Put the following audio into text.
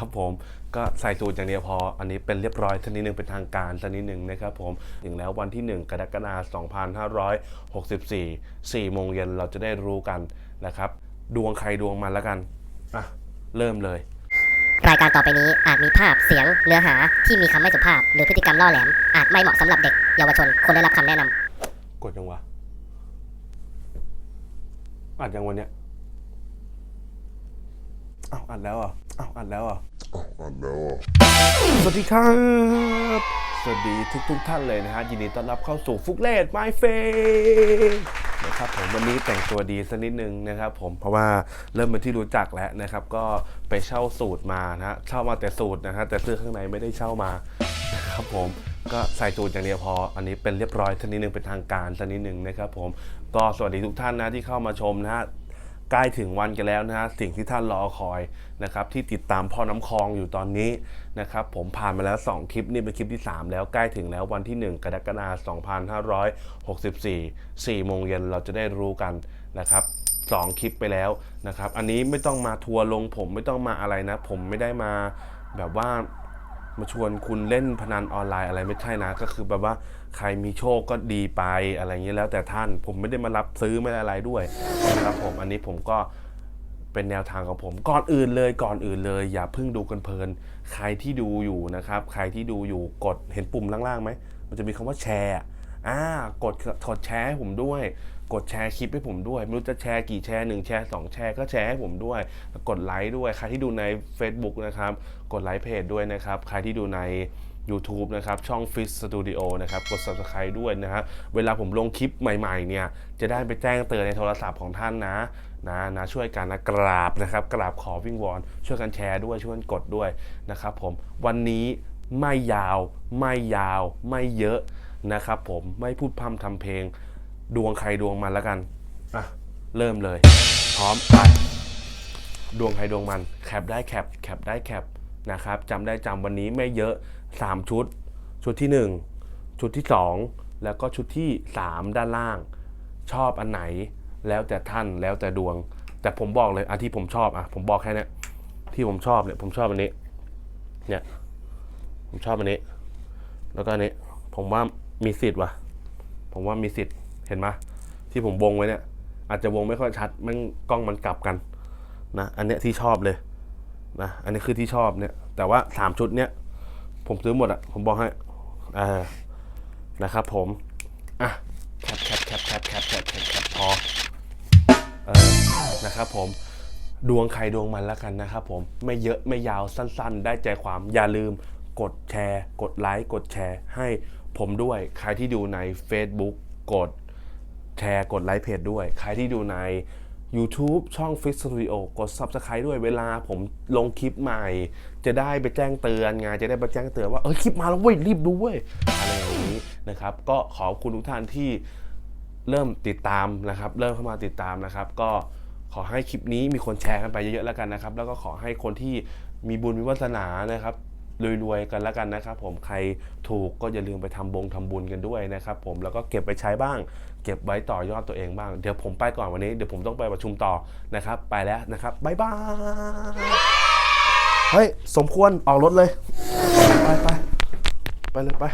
นะครับผมก็ใส่สูตรอย่างเดียวพอ อันนี้เป็นเรียบร้อยทันนิดนึงเป็นทางการทันนิดนึงนะครับผมถึงแล้ววันที่ 1 กรกฎาคม2564 4โมงเย็นเราจะได้รู้กันนะครับ ดวงใครดวงมันแล้วกันอะเริ่มเลย รายการต่อไปนี้อาจมีภาพเสียงเนื้อหาที่มีคำไม่สุภาพ หรือพฤติกรรมล่อแหลม อาจไม่เหมาะสำหรับเด็กเยาวชนควรได้รับคำแนะนำกดยังวะอัดยังวันเนี้ย อ้าวอัดแล้วเหรอะอ้าวอัดแล้วเหรอะอันแล้วอะสวัสดีครับสวัสดีทุกทุกๆท่านเลยนะฮะยินดีต้อนรับเข้าสู่ฟุกเลดไมเฟนะครับผมวันนี้แต่งตัวดีสักนิดนึงนะครับผมเพราะว่าเริ่มเป็นที่รู้จักแล้วนะครับ ก็ไปเช่าสูตรมานะฮะเช่ามาแต่สูตรนะฮะแต่เสื้อข้างในไม่ได้เช่ามานะครับผมก็ใส่สูตรอย่างเดียวพอ อันนี้เป็นเรียบร้อยสักนิดนึงเป็นทางการสักนิดนึงนะครับผมก็สวัสดีทุกท่านนะที่เข้ามาชมนะฮะ ใกล้ถึงวันกันแล้วนะฮะสิ่งที่ท่านรอคอยนะครับที่ติดตามพ่อน้ำคลองอยู่ตอนนี้นะครับผมผ่านมาแล้ว 2 คลิปนี่เป็นคลิปที่ 3 แล้วใกล้ถึงแล้ววันที่ 1 กรกฎาคม2564 4โมงเย็นเราจะได้รู้กันนะครับสองคลิปไปแล้วนะครับ อันนี้ไม่ต้องมาทัวร์ลงผมไม่ต้องมาอะไรนะ ผมไม่ได้มาแบบว่า มาชวนคุณเล่นพนันออนไลน์อะไรไม่ใช่นะ ก็คือแบบว่าใครมีโชคก็ดีไปอะไรอย่างนี้แล้วแต่ท่านผมไม่ได้มารับซื้อไม่ได้อะไรด้วยนะครับผมอันนี้ผมก็เป็นแนวทางของผมก่อนอื่นเลยก่อนอื่นเลย อย่าเพิ่งดูกันเพลิน ใครที่ดูอยู่นะครับ ใครที่ดูอยู่กดเห็นปุ่มล่างๆไหมมันจะมีคำว่าแชร์อะอ่ากดกดแชร์ให้ผมด้วย กดแชร์คลิปให้ผมด้วย ไม่รู้จะแชร์กี่แชร์1แชร์2แชร์ก็แชร์ให้ผมด้วย กดไลค์ด้วย ใครที่ดูใน Facebook นะครับ กดไลค์เพจด้วยนะครับ ใครที่ดูใน YouTube นะครับ ช่อง Fit Studio นะครับ กด Subscribe ด้วยนะครับเวลาผมลงคลิปใหม่ๆ เนี่ย จะได้ไปแจ้งเตือนในโทรศัพท์ของท่านนะนะนะช่วยกันนะกราบนะครับ กราบขอวิ่งวอน ช่วยกันแชร์ด้วย ช่วยกันกดด้วยนะครับผมวันนี้ไม่ยาว ไม่ยาว ไม่เยอะนะครับผมไม่พูดพร่ำทำเพลง ดวงใครดวงมันแล้วกัน อะ เริ่มเลย พร้อมไปดวงใครดวงมัน แคปได้แคปแคปได้แคปนะครับจำได้จำวันนี้ไม่เยอะ 3 ชุด ชุดที่ 1 ชุดที่ 2 แล้วก็ชุดที่ 3 ด้านล่าง ชอบอันไหน แล้วแต่ท่านแล้วแต่ดวง แต่ผมบอกเลยอันที่ผมชอบอะผมบอกแค่เนี้ยที่ผมชอบเนี่ยผมชอบอันนี้ เนี่ยผมชอบอันนี้ แล้วก็อันนี้ ผมว่ามีสิทธิ์ว่ะ ผมว่ามีสิทธิ์ เห็นไหมที่ผมวงไว้เนี่ย อาจจะวงไม่ค่อยชัดแม่งกล้องมันกลับกันนะอันเนี้ยที่ชอบเลยนะอันนี้คือที่ชอบเนี่ย แต่ว่าสามชุดเนี้ยผมซื้อหมดอะผมบอกให้อนะครับผมอะแคปแคปแคปแคปแคปแคปแคปพอออนะครับผมดวงใครดวงมันแล้วกันนะครับผมไม่เยอะไม่ยาวสั้น ๆ ได้ใจความอย่าลืมกดแชร์ กดไลค์กดแชร์ ให้ผมด้วยใครที่ดูใน Facebook กด แชร์กดไลค์เพจด้วย ใครที่ดูใน YouTube ช่อง Fit Studio กด Subscribe ด้วยเวลาผมลงคลิปใหม่ จะได้ไปแจ้งเตือนไงจะได้ไปแจ้งเตือนว่าเออคลิปมาแล้วเว้ยรีบดูเว้ยอะไรอย่างนี้นะครับ ก็ขอบคุณทุกท่านที่เริ่มติดตามนะครับ เริ่มเข้ามาติดตามนะครับ ก็ขอให้คลิปนี้มีคนแชร์กันไปเยอะๆแล้วกันนะครับ แล้วก็ขอให้คนที่มีบุญมีวาสนานะครับ รวยๆกันแล้วกันนะครับผมใครถูกก็อย่าลืมไปทำบงทำบุญกันด้วยนะครับผมแล้วก็เก็บไปใช้บ้าง เก็บไว้ต่อยอดตัวเองบ้าง เดี๋ยวผมไปก่อนวันนี้เดี๋ยวผมต้องไปประชุมต่อนะครับ ไปแล้วนะครับบ๊ายบายเฮ้ยสมควรออกรถเลย ไปไปไปเลยไป